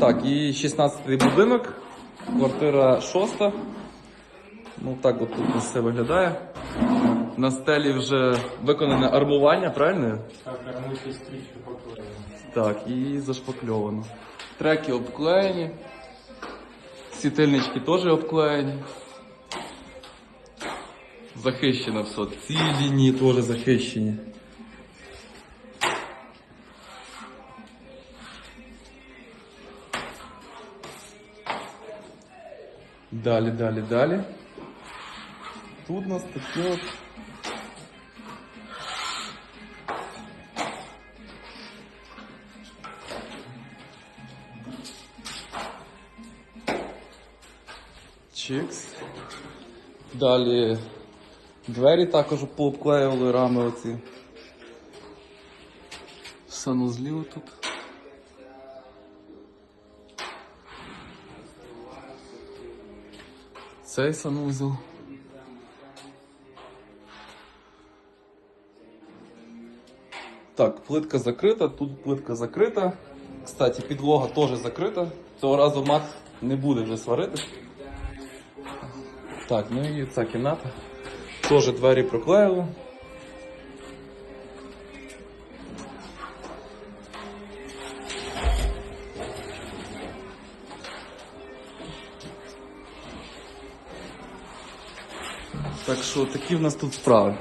Так, і 16-й будинок, квартира 6. Ну так от тут все виглядає. На стелі вже виконане армування, правильно? Так, армуйте стрічку поклеїмо. Так, і зашпакльовано. Треки обклеєні. Світильнички теж обклеєні. Захищено все. Ці лінії теж захищені. Далі, далі, далі. Тут у нас таке от. Чикс. Далі двері також пообклеювали рами оці. Санузлів тут. Цей санузел. Так, плитка закрита, тут плитка закрита. Кстати, підлога теж закрита. Цього разу мат не буде вже сварити. Так, ну і ця кімната. Теж двері проклеїли. Так що такі в нас тут справи.